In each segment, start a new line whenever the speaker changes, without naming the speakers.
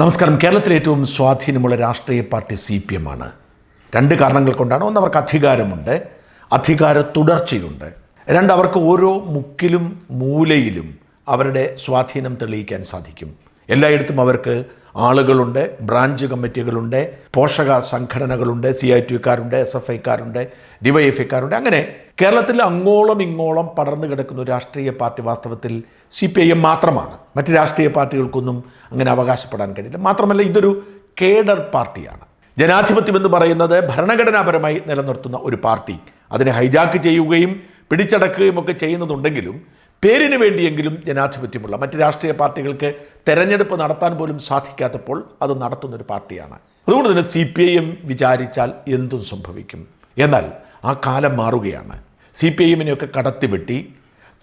നമസ്കാരം. കേരളത്തിലെ ഏറ്റവും സ്വാധീനമുള്ള രാഷ്ട്രീയ പാർട്ടി സി പി എം ആണ്. രണ്ട് കാരണങ്ങൾ കൊണ്ടാണ്. ഒന്ന് അവർക്ക് അധികാരമുണ്ട്. അധികാര തുടർച്ചയുണ്ട്. രണ്ട് അവർക്ക് ഓരോ മുക്കിലും മൂലയിലും അവരുടെ സ്വാധീനം തെളിയിക്കാൻ സാധിക്കും. എല്ലായിടത്തും അവർക്ക് ആളുകളുണ്ട് ബ്രാഞ്ച് കമ്മിറ്റികളുണ്ട് പോഷക സംഘടനകളുണ്ട് സി ഐ ടിക്കാരുണ്ട് എസ് എഫ് ഐക്കാരുണ്ട് ഡിവൈഎഫ്ഐക്കാരുണ്ട് അങ്ങനെ കേരളത്തിൽ അങ്ങോളം ഇങ്ങോളം പടർന്നു കിടക്കുന്ന രാഷ്ട്രീയ പാർട്ടി വാസ്തവത്തിൽ സി പി ഐ എം മാത്രമാണ്. മറ്റ് രാഷ്ട്രീയ പാർട്ടികൾക്കൊന്നും അങ്ങനെ അവകാശപ്പെടാൻ കഴിയില്ല. മാത്രമല്ല ഇതൊരു കേഡർ പാർട്ടിയാണ്. ജനാധിപത്യം എന്ന് പറയുന്നത് ഭരണഘടനാപരമായി നിലനിർത്തുന്ന ഒരു പാർട്ടി. അതിനെ ഹൈജാക്ക് ചെയ്യുകയും പിടിച്ചടക്കുകയും ഒക്കെ ചെയ്യുന്നതുണ്ടെങ്കിലും പേരിന് വേണ്ടിയെങ്കിലും ജനാധിപത്യമുള്ള മറ്റ് രാഷ്ട്രീയ പാർട്ടികൾക്ക് തെരഞ്ഞെടുപ്പ് നടത്താൻ പോലും സാധിക്കാത്തപ്പോൾ അത് നടത്തുന്ന ഒരു പാർട്ടിയാണ്. അതുകൊണ്ട് തന്നെ സി പി ഐ എം വിചാരിച്ചാൽ എന്തും സംഭവിക്കും. എന്നാൽ ആ കാലം മാറുകയാണ്. സി പി ഐ കടത്തിവെട്ടി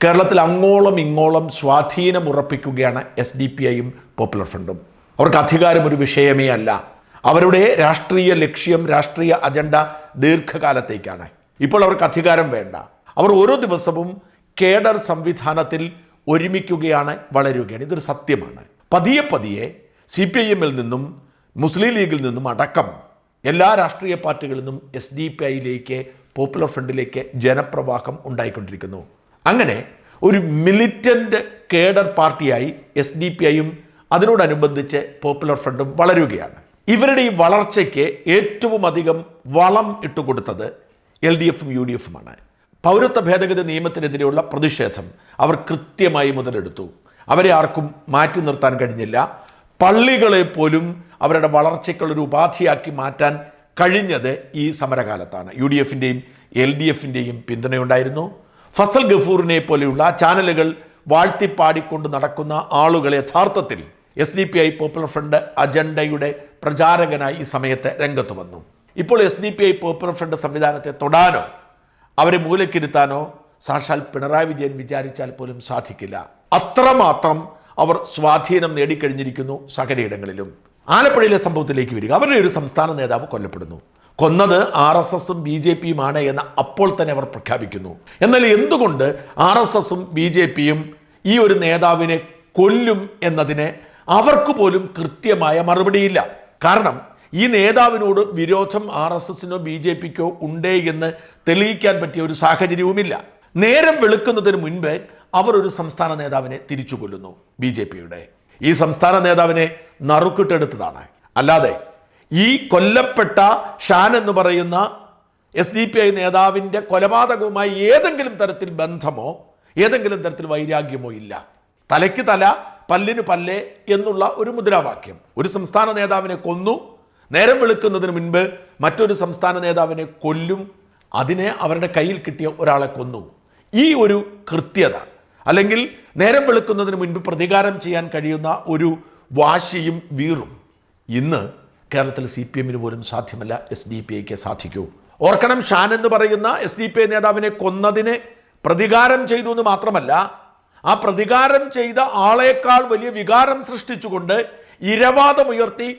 കേരളത്തിൽ അങ്ങോളം ഇങ്ങോളം സ്വാധീനം ഉറപ്പിക്കുകയാണ് എസ് ഡി പി ഐയും പോപ്പുലർ ഫ്രണ്ടും. അവർക്ക് അധികാരം ഒരു വിഷയമേ അല്ല. അവരുടെ രാഷ്ട്രീയ ലക്ഷ്യം രാഷ്ട്രീയ അജണ്ട ദീർഘകാലത്തേക്കാണ്. ഇപ്പോൾ അവർക്ക് അധികാരം വേണ്ട. അവർ ഓരോ ദിവസവും കേഡർ സംവിധാനത്തിൽ ഒരുമിക്കുകയാണ് വളരുകയാണ്. ഇതൊരു സത്യമാണ്. പതിയെ പതിയെ സി പി ഐ എമ്മിൽ നിന്നും മുസ്ലിം ലീഗിൽ നിന്നും അടക്കം എല്ലാ രാഷ്ട്രീയ പാർട്ടികളിൽ നിന്നും എസ് ഡി പി ഐയിലേക്ക് പോപ്പുലർ ഫ്രണ്ടിലേക്ക് ജനപ്രവാഹം ഉണ്ടായിക്കൊണ്ടിരിക്കുന്നു. അങ്ങനെ ഒരു മിലിറ്റന്റ് കേഡർ പാർട്ടിയായി എസ് ഡി പി ഐയും അതിനോടനുബന്ധിച്ച് പോപ്പുലർ ഫ്രണ്ടും വളരുകയാണ്. ഇവരുടെ ഈ വളർച്ചയ്ക്ക് ഏറ്റവും അധികം വളം ഇട്ടുകൊടുത്തത് എൽ ഡി എഫും യു ഡി എഫുമാണ് പൗരത്വ ഭേദഗതി നിയമത്തിനെതിരെയുള്ള പ്രതിഷേധം അവർ കൃത്യമായി മുതലെടുത്തു. അവരെ ആർക്കും മാറ്റി നിർത്താൻ കഴിഞ്ഞില്ല. പള്ളികളെ പോലും അവരുടെ വളർച്ചയ്ക്കുള്ളൊരു ഉപാധിയാക്കി മാറ്റാൻ കഴിഞ്ഞത് ഈ സമരകാലത്താണ്. യു ഡി എഫിന്റെയും എൽ ഡി എഫിന്റെയും പിന്തുണയുണ്ടായിരുന്നു. ഫസൽ ഗഫൂറിനെ പോലെയുള്ള ചാനലുകൾ വാഴ്ത്തിപ്പാടിക്കൊണ്ട് നടക്കുന്ന ആളുകൾ യഥാർത്ഥത്തിൽ S D P I popular front അജണ്ടയുടെ പ്രചാരകനായി ഈ സമയത്ത് രംഗത്ത് വന്നു. ഇപ്പോൾ S D P I popular front സംവിധാനത്തെ തൊടാനോ അവരെ മൂലക്കിരുത്താനോ സാക്ഷാൽ പിണറായി വിജയൻ വിചാരിച്ചാൽ പോലും സാധിക്കില്ല. അത്രമാത്രം അവർ സ്വാധീനം നേടിക്കഴിഞ്ഞിരിക്കുന്നു സകലയിടങ്ങളിലും ആലപ്പുഴയിലെ സംഭവത്തിലേക്ക് വരിക. അവരുടെ ഒരു സംസ്ഥാന നേതാവ് കൊല്ലപ്പെടുന്നു. കൊന്നത് ആർ എസ് എസും ബി ജെ പിയുമാണ് എന്ന് അപ്പോൾ തന്നെ അവർ പ്രഖ്യാപിക്കുന്നു. എന്നാൽ എന്തുകൊണ്ട് ആർ എസ് എസും ബി ജെ പിയും ഈ ഒരു നേതാവിനെ കൊല്ലും എന്നതിന് അവർക്ക് പോലും കൃത്യമായ മറുപടിയില്ല. കാരണം ഈ നേതാവിനോട് വിരോധം ആർ എസ് എസിനോ ബി ജെ പിക്കോ ഉണ്ടേ എന്ന് തെളിയിക്കാൻ പറ്റിയ ഒരു സാഹചര്യവുമില്ല. നേരം വെളുക്കുന്നതിന് മുൻപ് അവർ ഒരു സംസ്ഥാന നേതാവിനെ തിരിച്ചു കൊല്ലുന്നു ബി ജെ പിയുടെ. ഈ സംസ്ഥാന നേതാവിനെ നറുക്കിട്ടെടുത്തതാണ്. അല്ലാതെ ഈ കൊല്ലപ്പെട്ട ഷാൻ എന്ന് പറയുന്ന എസ് ഡി പി ഐ നേതാവിന്റെ കൊലപാതകവുമായി ഏതെങ്കിലും തരത്തിൽ ബന്ധമോ ഏതെങ്കിലും തരത്തിൽ വൈരാഗ്യമോ ഇല്ല. തലയ്ക്ക് തല പല്ലിന് പല്ലേ എന്നുള്ള ഒരു മുദ്രാവാക്യം. ഒരു സംസ്ഥാന നേതാവിനെ കൊന്നു നേരം വെളുക്കുന്നതിന് മുൻപ് മറ്റൊരു സംസ്ഥാന നേതാവിനെ കൊല്ലും അതിനെ അവരുടെ കയ്യിൽ കിട്ടിയ ഒരാളെ കൊന്നു. ഈ ഒരു കൃത്യത. അല്ലെങ്കിൽ നേരം വെളുക്കുന്നതിന് മുൻപ് പ്രതികാരം ചെയ്യാൻ കഴിയുന്ന ഒരു വാശിയും വീറും. ഇന്ന് കേരളത്തിൽ സി പി എമ്മിന് പോലും സാധ്യമല്ല എസ് ഡി പി ഐക്ക് സാധിക്കൂ. ഓർക്കണം ഷാൻ എന്ന് പറയുന്ന എസ് ഡി പി ഐ നേതാവിനെ കൊന്നതിനെ പ്രതികാരം ചെയ്തു എന്ന് മാത്രമല്ല ആ പ്രതികാരം ചെയ്ത ആളേക്കാൾ വലിയ വികാരം സൃഷ്ടിച്ചുകൊണ്ട് ഇരവാദമുയർത്തി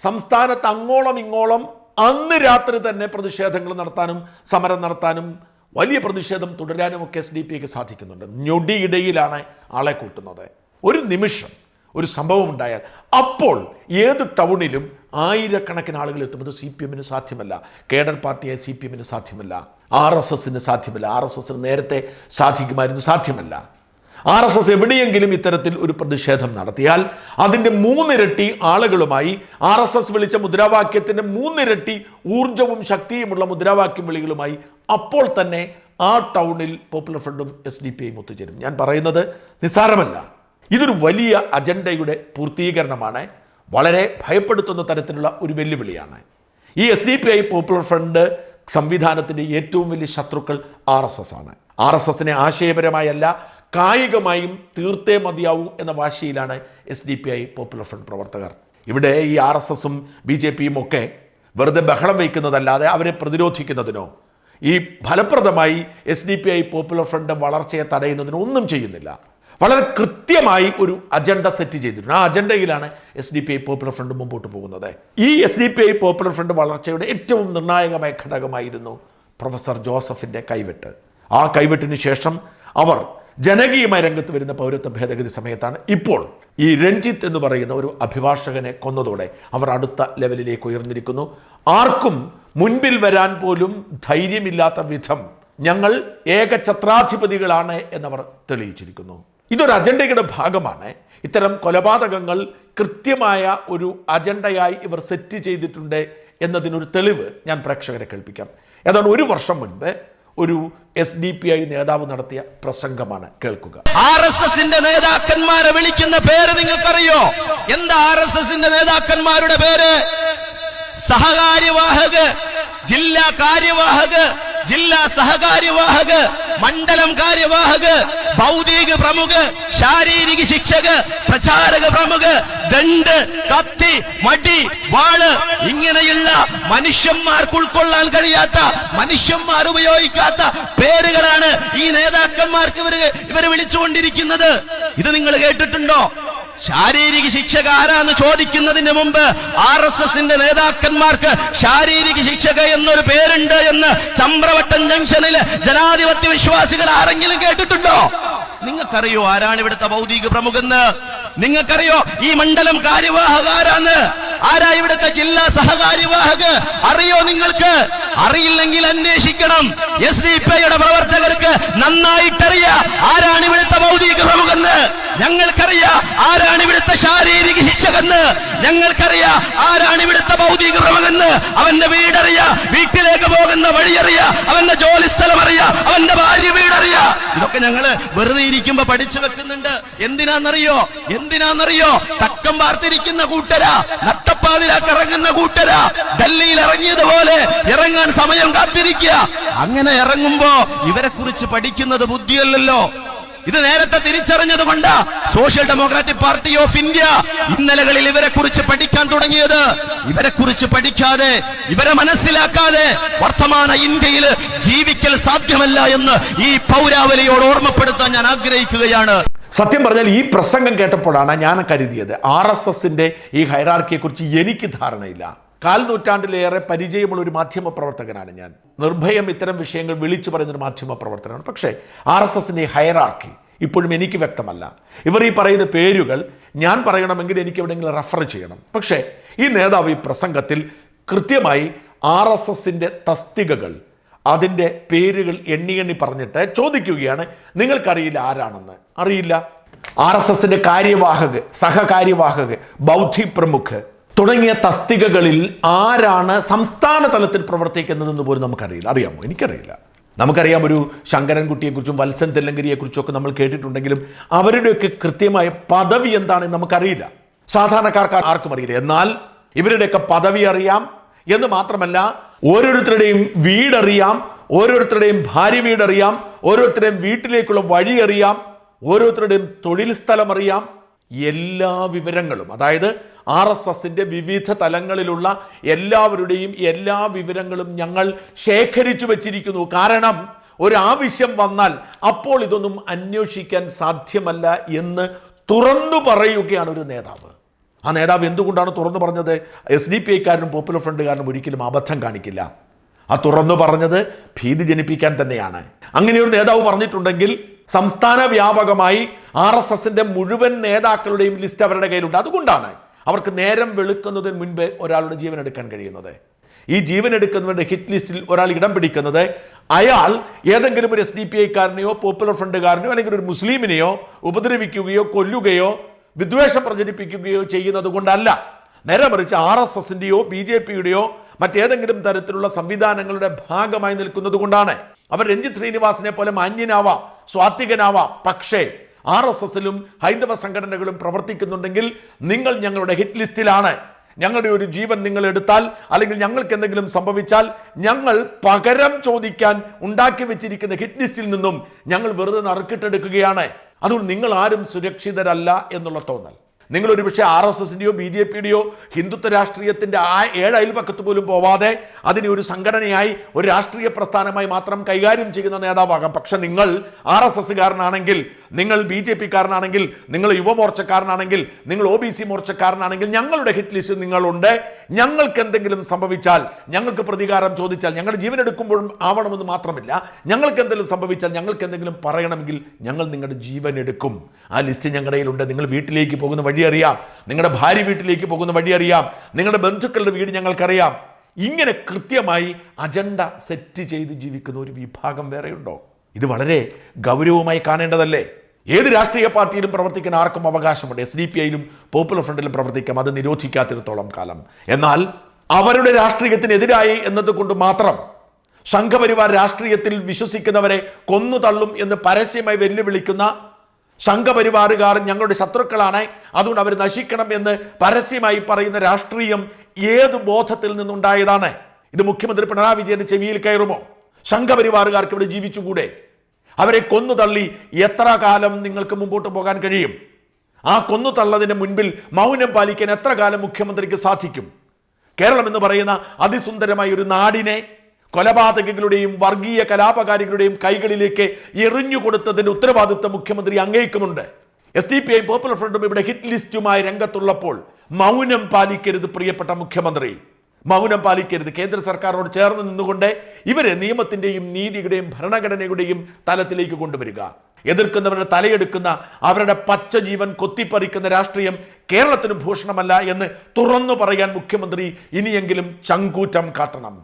സംസ്ഥാനത്ത് അങ്ങോളം ഇങ്ങോളം അന്ന് രാത്രി തന്നെ പ്രതിഷേധങ്ങൾ നടത്താനും സമരം നടത്താനും വലിയ പ്രതിഷേധം തുടരാനും ഒക്കെ എസ് ഡി പി ഐക്ക് സാധിക്കുന്നുണ്ട്. ഞൊടിയിടയിലാണ് ആളെ കൂട്ടുന്നത്. ഒരു നിമിഷം. ഒരു സംഭവം ഉണ്ടായാൽ. അപ്പോൾ ഏത് ടൗണിലും ആയിരക്കണക്കിന് ആളുകൾ എത്തുന്നത് സി പി എമ്മിന് സാധ്യമല്ല. കേഡർ പാർട്ടിയായ സി പി എമ്മിന് സാധ്യമല്ല. ആർ എസ് എസിന് സാധ്യമല്ല. ആർ എസ് എസിന് നേരത്തെ സാധിക്കുമായിരുന്നു സാധ്യമല്ല. ആർ എസ് എസ് എവിടെയെങ്കിലും ഇത്തരത്തിൽ ഒരു പ്രതിഷേധം നടത്തിയാൽ അതിന്റെ മൂന്നിരട്ടി ആളുകളുമായി ആർ എസ് എസ് വിളിച്ച മുദ്രാവാക്യത്തിന്റെ മൂന്നിരട്ടി ഊർജവും ശക്തിയുമുള്ള മുദ്രാവാക്യം വിളികളുമായി അപ്പോൾ തന്നെ ആ ടൗണിൽ പോപ്പുലർ ഫ്രണ്ടും എസ് ഡി പി ഐയും ഒത്തുചേരും. ഞാൻ പറയുന്നത് നിസ്സാരമല്ല. ഇതൊരു വലിയ അജണ്ടയുടെ പൂർത്തീകരണമാണ്. വളരെ ഭയപ്പെടുത്തുന്ന തരത്തിലുള്ള ഒരു വെല്ലുവിളിയാണ്. ഈ S D P I popular front സംവിധാനത്തിന്റെ ഏറ്റവും വലിയ ശത്രുക്കൾ ആർ എസ് എസ് ആണ്. ആർ എസ് എസിനെ ആശയപരമായല്ല കായികമായും തീർത്തേ മതിയാവൂ എന്ന വാശിയിലാണ് S D P I popular front പ്രവർത്തകർ. ഇവിടെ ഈ ആർ എസ് എസും ബി ജെ പിയും ഒക്കെ വെറുതെ ബഹളം വയ്ക്കുന്നതല്ലാതെ അവരെ പ്രതിരോധിക്കുന്നതിനോ ഈ ഫലപ്രദമായി S D P I popular front വളർച്ചയെ തടയുന്നതിനോ ഒന്നും ചെയ്യുന്നില്ല. വളരെ കൃത്യമായി ഒരു അജണ്ട സെറ്റ് ചെയ്തിട്ടുണ്ട്. ആ അജണ്ടയിലാണ് S D P I popular front മുമ്പോട്ട് പോകുന്നത്. ഈ S D P I popular front വളർച്ചയുടെ ഏറ്റവും നിർണായകമായ ഘടകമായിരുന്നു പ്രൊഫസർ ജോസഫിന്റെ കൈവെട്ട്. ആ കൈവെട്ടിന് ശേഷം അവർ ജനകീയമായ രംഗത്ത് വരുന്ന പൗരത്വ ഭേദഗതി സമയത്താണ് ഇപ്പോൾ ഈ രഞ്ജിത്ത് എന്ന് പറയുന്ന ഒരു അഭിഭാഷകനെ കൊന്നതോടെ അവർ അടുത്ത ലെവലിലേക്ക് ഉയർന്നിരിക്കുന്നു. ആർക്കും മുൻപിൽ വരാൻ പോലും ധൈര്യമില്ലാത്ത വിധം ഞങ്ങൾ ഏകഛത്രാധിപതികളാണ് എന്നവർ തെളിയിച്ചിരിക്കുന്നു. ഇതൊരു അജണ്ടയുടെ ഭാഗമാണ്. ഇത്തരം കൊലപാതകങ്ങൾ കൃത്യമായ ഒരു അജണ്ടയായി ഇവർ സെറ്റ് ചെയ്തിട്ടുണ്ട് എന്നതിനൊരു തെളിവ് ഞാൻ പ്രേക്ഷകരെ കേൾപ്പിക്കാം. ഏതാണ്ട് ഒരു വർഷം മുൻപ് ഒരു എസ് ഡി പി ഐ നേതാവ് നടത്തിയ പ്രസംഗമാണ് കേൾക്കുക.
ആർ എസ് എസിന്റെ നേതാക്കന്മാരെ വിളിക്കുന്ന പേര് നിങ്ങൾക്കറിയോ? എന്താ ആർ എസ് എസിന്റെ നേതാക്കന്മാരുടെ പേര്? സഹകാര്യവാഹക് ജില്ലാ കാര്യവാഹക് ജില്ലാ സഹകാര്യവാഹക് മണ്ഡലം കാര്യവാഹക് ഭൗതിക പ്രമുഖ് ശാരീരിക ശിക്ഷക് പ്രചാരക പ്രമുഖ് ദണ്ട് കത്തി മടി വാൾ ഇങ്ങനെയുള്ള മനുഷ്യന്മാർക്ക് ഉൾക്കൊള്ളാൻ കഴിയാത്ത മനുഷ്യന്മാർ ഉപയോഗിക്കാത്ത പേരുകളാണ് ഈ നേതാക്കന്മാർക്ക് ഇവർ ഇവർ വിളിച്ചുകൊണ്ടിരിക്കുന്നത്. ഇത് നിങ്ങൾ കേട്ടിട്ടുണ്ടോ? ശാരീരിക ശിക്ഷക ആരാന്ന് ചോദിക്കുന്നതിന് മുമ്പ് ആർ എസ് എസിന്റെ നേതാക്കന്മാർക്ക് ശാരീരിക ശിക്ഷക എന്നൊരു പേരുണ്ട് എന്ന് ചമ്പ്രവട്ടം ജംഗ്ഷനിൽ ജനാധിപത്യ വിശ്വാസികൾ ആരെങ്കിലും കേട്ടിട്ടുണ്ടോ? നിങ്ങൾക്കറിയോ ആരാണ് ഇവിടുത്തെ ഭൗതിക പ്രമുഖെന്ന്? നിങ്ങൾക്കറിയോ ഈ മണ്ഡലം കാര്യവാഹക ആരാന്ന് ആരാ ഇവിടുത്തെ ജില്ലാ സഹകാര്യവാഹക് അറിയോ നിങ്ങൾക്ക്? അറിയില്ലെങ്കിൽ അന്വേഷിക്കണം. എസ് ഡി പ്രവർത്തകർക്ക് നന്നായിട്ടറിയാം ആരാണ് ഇവിടുത്തെ ഭൗതിക പ്രമുഖെന്ന്. ഞങ്ങൾക്കറിയാം ആരാണ് ഇവിടുത്തെ ശാരീരിക ശിക്ഷകെന്ന്. ഞങ്ങൾക്കറിയാം ആരാണ് ഇവിടുത്തെ ഭൗതിക പ്രമുഖെന്ന് അവന്റെ വീടറിയ വീട്ടിലേക്ക് പോകുന്ന വഴിയറിയാ അവന്റെ ജോലി സ്ഥലം അറിയാ അവന്റെ ഭാര്യ വീടറിയ. ഇതൊക്കെ ഞങ്ങൾ വെറുതെ ഇരിക്കുമ്പോ പഠിച്ചു വെക്കുന്നുണ്ട്. എന്തിനാന്നറിയോ? എന്തിനാന്നറിയോ? തക്കം വാർത്തിരിക്കുന്ന കൂട്ടരാ നട്ടപ്പാതിലാക്ക് ഇറങ്ങുന്ന കൂട്ടരാ. ഡൽഹിയിൽ ഇറങ്ങിയതുപോലെ ഇറങ്ങാൻ സമയം കാത്തിരിക്കുക. അങ്ങനെ ഇറങ്ങുമ്പോ ഇവരെ കുറിച്ച് പഠിക്കുന്നത് ബുദ്ധിയല്ലല്ലോ. ഇത് നേരത്തെ തിരിച്ചറിഞ്ഞതുകൊണ്ട് social democratic party of India ഇന്നലകളിൽ ഇവരെ കുറിച്ച് പഠിക്കാൻ തുടങ്ങിയത്. ഇവരെ കുറിച്ച് പഠിക്കാതെ ഇവരെ മനസ്സിലാക്കാതെ വർത്തമാന ഇന്ത്യയിൽ ജീവിക്കൽ സാധ്യമല്ല എന്ന് ഈ പൗരാവലിയോട് ഓർമ്മപ്പെടുത്താൻ ഞാൻ ആഗ്രഹിക്കുകയാണ്.
സത്യം പറഞ്ഞാൽ ഈ പ്രസംഗം കേട്ടപ്പോഴാണ് ഞാൻ കരുതിയത്. ആർ എസ് ഈ ഹൈറാർക്കിയെക്കുറിച്ച് എനിക്ക് ധാരണയില്ല. കാൽ നൂറ്റാണ്ടിലേറെ പരിചയമുള്ള ഒരു മാധ്യമ പ്രവർത്തകനാണ് ഞാൻ. നിർഭയം ഇത്തരം വിഷയങ്ങൾ വിളിച്ചു പറയുന്നൊരു മാധ്യമ പ്രവർത്തകനാണ്. പക്ഷേ ആർ എസ് എസിന്റെ ഹൈറാർക്കി ഇപ്പോഴും എനിക്ക് വ്യക്തമല്ല. ഇവർ ഈ പറയുന്ന പേരുകൾ ഞാൻ പറയണമെങ്കിൽ എനിക്ക് എവിടെയെങ്കിലും റെഫർ ചെയ്യണം. പക്ഷേ ഈ നേതാവ് ഈ പ്രസംഗത്തിൽ കൃത്യമായി ആർ എസ് എസിന്റെ തസ്തികകൾ അതിന്റെ പേരുകൾ എണ്ണി എണ്ണി പറഞ്ഞിട്ട് ചോദിക്കുകയാണ് നിങ്ങൾക്കറിയില്ല ആരാണെന്ന്? അറിയില്ല. ആർ എസ് എസിന്റെ കാര്യവാഹക് സഹകാര്യവാഹക് ബൗദ്ധി പ്രമുഖ് തുടങ്ങിയ തസ്തികകളിൽ ആരാണ് സംസ്ഥാന തലത്തിൽ പ്രവർത്തിക്കുന്നതെന്ന് പോലും നമുക്കറിയില്ല. അറിയാമോ? എനിക്കറിയില്ല. നമുക്കറിയാം ഒരു ശങ്കരൻകുട്ടിയെക്കുറിച്ചും വത്സൻ തെല്ലങ്കരിയെക്കുറിച്ചും ഒക്കെ നമ്മൾ കേട്ടിട്ടുണ്ടെങ്കിലും അവരുടെയൊക്കെ കൃത്യമായ പദവി എന്താണെന്ന് നമുക്കറിയില്ല. സാധാരണക്കാർക്ക് ആർക്കും അറിയില്ല. എന്നാൽ ഇവരുടെയൊക്കെ പദവി അറിയാം എന്ന് മാത്രമല്ല ഓരോരുത്തരുടെയും വീടറിയാം ഓരോരുത്തരുടെയും ഭാര്യ വീടറിയാം ഓരോരുത്തരുടെയും വീട്ടിലേക്കുള്ള വഴി അറിയാം ഓരോരുത്തരുടെയും തൊഴിൽ സ്ഥലം അറിയാം എല്ലാ വിവരങ്ങളും അതായത് ആർ എസ് എസിന്റെ വിവിധ തലങ്ങളിലുള്ള എല്ലാവരുടെയും എല്ലാ വിവരങ്ങളും ഞങ്ങൾ ശേഖരിച്ചു വച്ചിരിക്കുന്നു. കാരണം ഒരാവശ്യം വന്നാൽ അപ്പോൾ ഇതൊന്നും അന്വേഷിക്കാൻ സാധ്യമല്ല എന്ന് തുറന്നു പറയുകയാണ് ഒരു നേതാവ്. ആ നേതാവ് എന്തുകൊണ്ടാണ് തുറന്നു പറഞ്ഞത്? എസ് ഡി പി ഐക്കാരനും പോപ്പുലർ ഫ്രണ്ടുകാരനും ഒരിക്കലും അബദ്ധം കാണിക്കില്ല. ആ തുറന്നു പറഞ്ഞത് ഭീതി ജനിപ്പിക്കാൻ തന്നെയാണ്. അങ്ങനെ ഒരു നേതാവ് പറഞ്ഞിട്ടുണ്ടെങ്കിൽ സംസ്ഥാന വ്യാപകമായി ആർ എസ് എസിന്റെ മുഴുവൻ നേതാക്കളുടെയും ലിസ്റ്റ് അവരുടെ കയ്യിലുണ്ട്. അതുകൊണ്ടാണ് അവർക്ക് നേരം വെളുക്കുന്നതിന് മുൻപ് ഒരാളുടെ ജീവൻ എടുക്കാൻ കഴിയുന്നത്. ഈ ജീവൻ എടുക്കുന്നവരുടെ ഹിറ്റ് ലിസ്റ്റിൽ ഒരാൾ ഇടം പിടിക്കുന്നത് അയാൾ ഏതെങ്കിലും ഒരു എസ് ഡി പി ഐക്കാരനെയോ പോപ്പുലർ ഫ്രണ്ടുകാരനെയോ അല്ലെങ്കിൽ ഒരു മുസ്ലിമിനെയോ ഉപദ്രവിക്കുകയോ കൊല്ലുകയോ വിദ്വേഷം പ്രചരിപ്പിക്കുകയോ ചെയ്യുന്നത് കൊണ്ടല്ല. നേരെ മറിച്ച് ആർ എസ് എസിന്റെയോ ബി ജെ പിയുടെയോ മറ്റേതെങ്കിലും തരത്തിലുള്ള സംവിധാനങ്ങളുടെ ഭാഗമായി നിൽക്കുന്നത് കൊണ്ടാണ്. അവർ രഞ്ജിത് ശ്രീനിവാസിനെ പോലെ മാന്യനാവാം. സ്വാത്വികനാവാം. പക്ഷേ ആർ എസ് എസിലും ഹൈന്ദവ സംഘടനകളും പ്രവർത്തിക്കുന്നുണ്ടെങ്കിൽ നിങ്ങൾ ഞങ്ങളുടെ ഹിറ്റ് ലിസ്റ്റിലാണ്. ഞങ്ങളുടെ ഒരു ജീവൻ നിങ്ങൾ എടുത്താൽ അല്ലെങ്കിൽ ഞങ്ങൾക്ക് എന്തെങ്കിലും സംഭവിച്ചാൽ ഞങ്ങൾ പകരം ചോദിക്കാൻ ഉണ്ടാക്കി വെച്ചിരിക്കുന്ന ഹിറ്റ് ലിസ്റ്റിൽ നിന്നും ഞങ്ങൾ വെറുതെ നറുക്കിട്ടെടുക്കുകയാണ്. അതുകൊണ്ട് നിങ്ങൾ ആരും സുരക്ഷിതരല്ല എന്നുള്ള തോന്നൽ. നിങ്ങൾ ഒരുപക്ഷെ ആർ എസ് എസിന്റെയോ ബി ജെ പിയുടെയോ ഹിന്ദുത്വ രാഷ്ട്രീയത്തിന്റെ ആ ഏഴ് അയൽപക്കത്ത് പോലും പോവാതെ അതിനെ ഒരു സംഘടനയായി ഒരു രാഷ്ട്രീയ പ്രസ്ഥാനമായി മാത്രം കൈകാര്യം ചെയ്യുന്ന നേതാവാകാം. പക്ഷെ നിങ്ങൾ ആർ എസ് നിങ്ങൾ ബി ജെ പിക്കാരനാണെങ്കിൽ നിങ്ങൾ യുവമോർച്ചക്കാരനാണെങ്കിൽ നിങ്ങൾ ഒ ബി സി മോർച്ചക്കാരനാണെങ്കിൽ ഞങ്ങളുടെ ഹിറ്റ് ലിസ്റ്റ് നിങ്ങളുണ്ട്. ഞങ്ങൾക്ക് എന്തെങ്കിലും സംഭവിച്ചാൽ ഞങ്ങൾക്ക് പ്രതികാരം ചോദിച്ചാൽ ഞങ്ങളുടെ ജീവൻ എടുക്കുമ്പോഴും ആവണമെന്ന് മാത്രമല്ല. ഞങ്ങൾക്ക് എന്തെങ്കിലും സംഭവിച്ചാൽ ഞങ്ങൾക്ക് എന്തെങ്കിലും പറയണമെങ്കിൽ ഞങ്ങൾ നിങ്ങളുടെ ജീവൻ എടുക്കും. ആ ലിസ്റ്റ് ഞങ്ങളുടെ കയ്യിലുണ്ട്. നിങ്ങൾ വീട്ടിലേക്ക് പോകുന്ന വഴി അറിയാം. നിങ്ങളുടെ ഭാര്യ വീട്ടിലേക്ക് പോകുന്ന വഴി അറിയാം. നിങ്ങളുടെ ബന്ധുക്കളുടെ വീട് ഞങ്ങൾക്കറിയാം. ഇങ്ങനെ കൃത്യമായി അജണ്ട സെറ്റ് ചെയ്ത് ജീവിക്കുന്ന ഒരു വിഭാഗം വേറെയുണ്ടോ? ഇത് വളരെ ഗൗരവമായി കാണേണ്ടതല്ലേ? ഏത് രാഷ്ട്രീയ പാർട്ടിയിലും പ്രവർത്തിക്കാൻ ആർക്കും അവകാശമുണ്ട്. എസ് ഡി പി ഐയിലും പോപ്പുലർ ഫ്രണ്ടിലും പ്രവർത്തിക്കാം. അത് നിരോധിക്കാത്തിടത്തോളം കാലം. എന്നാൽ അവരുടെ രാഷ്ട്രീയത്തിനെതിരായി എന്നതുകൊണ്ട് മാത്രം സംഘപരിവാർ രാഷ്ട്രീയത്തിൽ വിശ്വസിക്കുന്നവരെ കൊന്നു തള്ളും എന്ന് പരസ്യമായി വെല്ലുവിളിക്കുന്ന സംഘപരിവാറുകാർ ഞങ്ങളുടെ ശത്രുക്കളാണ്. അതുകൊണ്ട് അവർ നശിക്കണം എന്ന് പരസ്യമായി പറയുന്ന രാഷ്ട്രീയം ഏത് ബോധത്തിൽ നിന്നുണ്ടായതാണ്? ഇത് മുഖ്യമന്ത്രി പിണറായി വിജയന്റെ ചെവിയിൽ കയറുമോ? സംഘപരിവാറുകാർക്ക് ഇവിടെ ജീവിച്ചുകൂടെ? അവരെ കൊന്നു തള്ളി എത്ര കാലം നിങ്ങൾക്ക് മുമ്പോട്ട് പോകാൻ കഴിയും? ആ കൊന്നു തള്ളതിന് മുൻപിൽ മൗനം പാലിക്കാൻ എത്ര കാലം മുഖ്യമന്ത്രിക്ക് സാധിക്കും? കേരളം എന്ന് പറയുന്ന അതിസുന്ദരമായ ഒരു നാടിനെ കൊലപാതകങ്ങളുടെയും വർഗീയ കലാപകാരികളുടെയും കൈകളിലേക്ക് എറിഞ്ഞു കൊടുത്തതിന്റെ ഉത്തരവാദിത്വം മുഖ്യമന്ത്രി അങ്ങേക്കുമുണ്ട്. S D P I popular ഫ്രണ്ടും ഇവിടെ ഹിറ്റ് ലിസ്റ്റുമായി രംഗത്തുള്ളപ്പോൾ മൗനം പാലിക്കരുത് പ്രിയപ്പെട്ട മുഖ്യമന്ത്രി. മൗനം പാലിക്കരുത്. കേന്ദ്ര സർക്കാരിനോട് ചേർന്ന് നിന്നുകൊണ്ട് ഇവരെ നിയമത്തിന്റെയും നീതിയുടെയും ഭരണഘടനയുടെയും തലത്തിലേക്ക് കൊണ്ടുവരിക. എതിർക്കുന്നവരുടെ തലയെടുക്കുന്ന അവരുടെ പച്ച ജീവൻ കൊത്തിപ്പറിക്കുന്ന രാഷ്ട്രീയം കേരളത്തിന് ഭൂഷണമല്ല എന്ന് തുറന്നു പറയാൻ മുഖ്യമന്ത്രി ഇനിയെങ്കിലും ചങ്കൂറ്റം കാട്ടണം.